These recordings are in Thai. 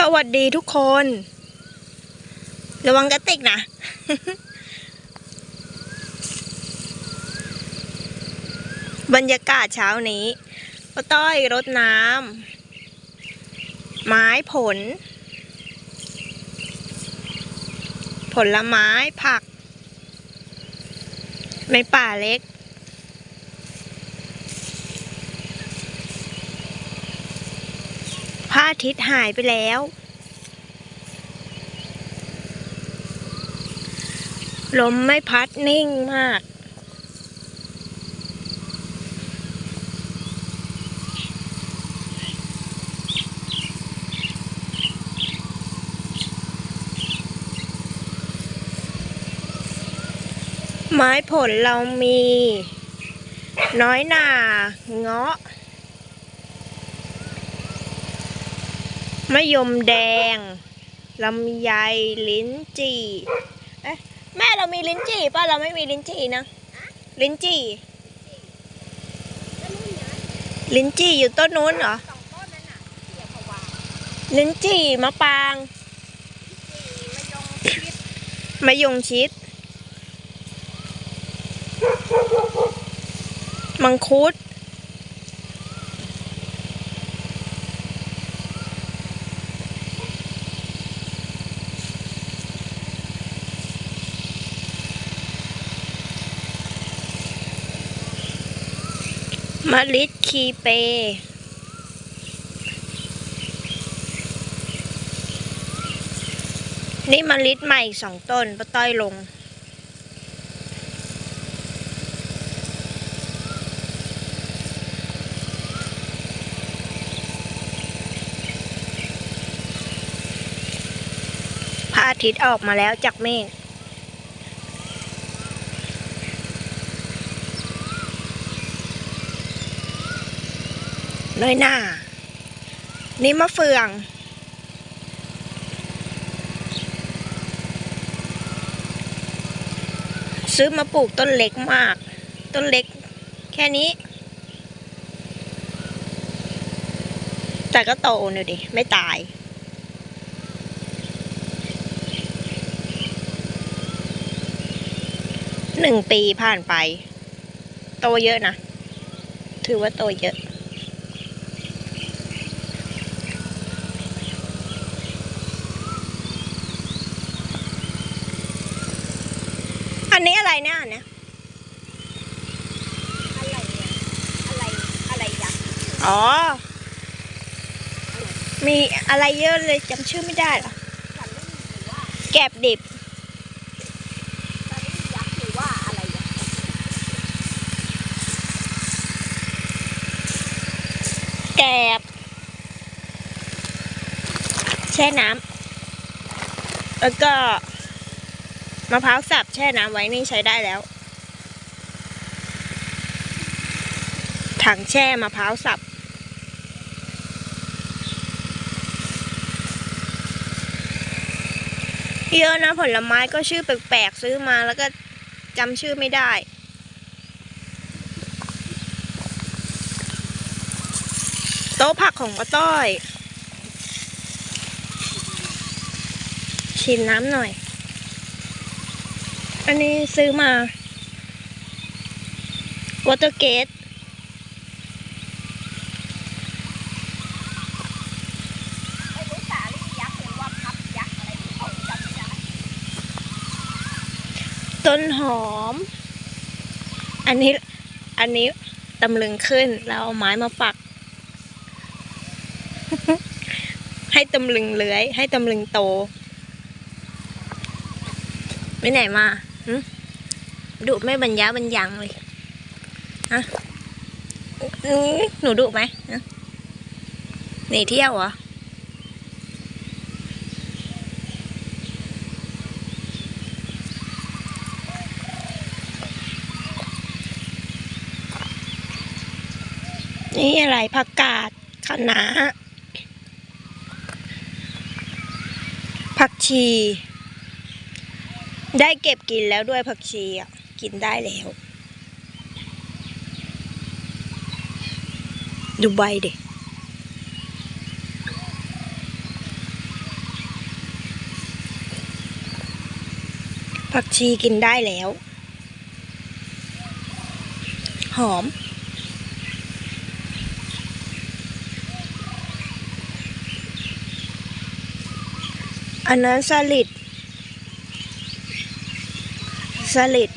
สวัสดีทุกคน ระวังกระติกนะ บรรยากาศเช้านี้ป้าต้อยรดน้ำไม้ผล ผลไม้ผัก ในป่าเล็ก ระอาทิตย์หายไปแล้ว ลมไม่พัดนิ่งมาก ไม้ผลเรามี น้อยหน่าเงาะ มะยมแดงลำไยลิ้นจี่เอ๊ะแม่เรามีลิ้นจี่ป่ะเราไม่มีลิ้นจี่นะ ลิ้นจี่ ลิ้นจี่อยู่ต้นนู้นเหรอ ลิ้นจี่มะปาง มะยมะยงชิด มังคุด มะลิดคีเป นี่มะลิดใหม่สองต้นป้าต้อยลง พระอาทิตย์ออกมาแล้วจากเมฆ น้อยหน้า นี่มะเฟือง ซื้อมาปลูกต้นเล็กมาก ต้นเล็กแค่นี้ แต่ก็โตหน่ยดิ ไม่ตายหนึ่งปีผ่านไป โตเยอะนะ ถือว่าโตเยอะ อันนี้อะไร เนี่ยอันเนี้ยอะไรเนี่ยอะไรอะไรยักษ์อ๋อ มีอะไรเยอะเลยจำชื่อไม่ได้หรอ ฉันไม่มีหรือว่าแกบดิบตอนนี้ยักษ์หรือว่าอะไรยักษ์แกบ แช่น้ำแล้วก็ มะพร้าวสับแช่น้ำไว้นี่ใช้ได้แล้ว ถังแช่มะพร้าวสับ เยอะนะผลไม้ก็ชื่อแปลกๆซื้อมาแล้วก็จำชื่อไม่ได้โต๊ะผักของป้าต้อย ชิมน้ำหน่อย อันนี้ซื้อมาวอเตอร์เกตต้นหอม อันนี้ อันนี้ตำลึงขึ้น แล้วเอาไม้มาปัก ให้ตำลึงเลื้อย ให้ตำลึงโตไปไหนมา ดุไม่บรรยะบรรยังเลยฮะหนูดุไหมหนีเที่ยวเหรอนี่อะไรผักกาดคะน้าผักชี ได้เก็บกินแล้วด้วยผักชีอะ กินได้แล้ว ดูใบเด็กผักชีกินได้แล้ว หอม อันนั้นสลิด สลิด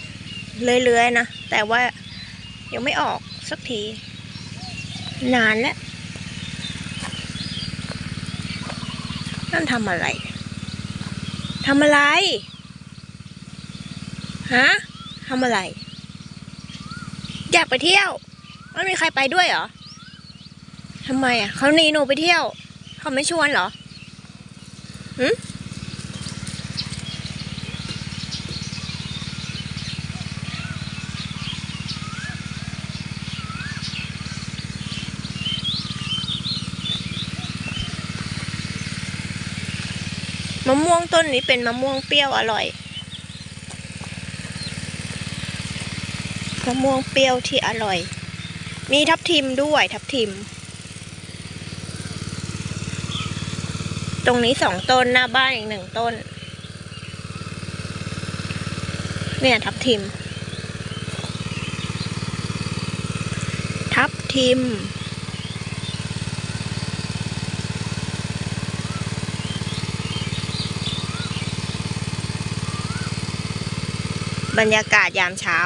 เลื้อยๆนะ แต่ว่ายังไม่ออกสักที นานแล้ว นั่นทำอะไรทำอะไร ฮะทำอะไร อยากไปเที่ยวไม่มีใครไปด้วยเหรอทำไมอะเขาหนีหนูไปเที่ยว เขาไม่ชวนเหรอหืม มะม่วงต้นนี้เป็นมะม่วงเปรี้ยวอร่อย มะม่วงเปรี้ยวที่อร่อย มีทับทิมด้วยทับทิม ตรงนี้สองต้นหน้าบ้านอีกหนึ่งต้น เนี่ยทับทิม ทับทิม บรรยากาศยามเช้า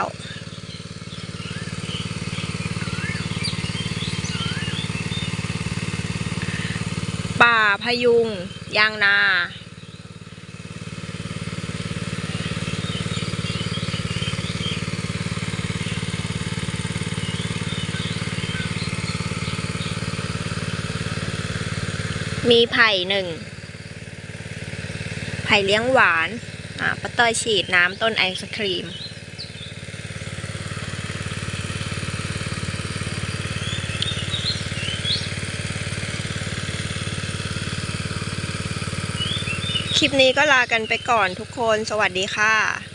ป่าพยุง ยางนา มีไผ่หนึ่ง ไผ่เลี้ยงหวาน อ่าป้าต้อยฉีดน้ำต้นไอศครีม คลิปนี้ก็ลากันไปก่อนทุกคน สวัสดีค่ะ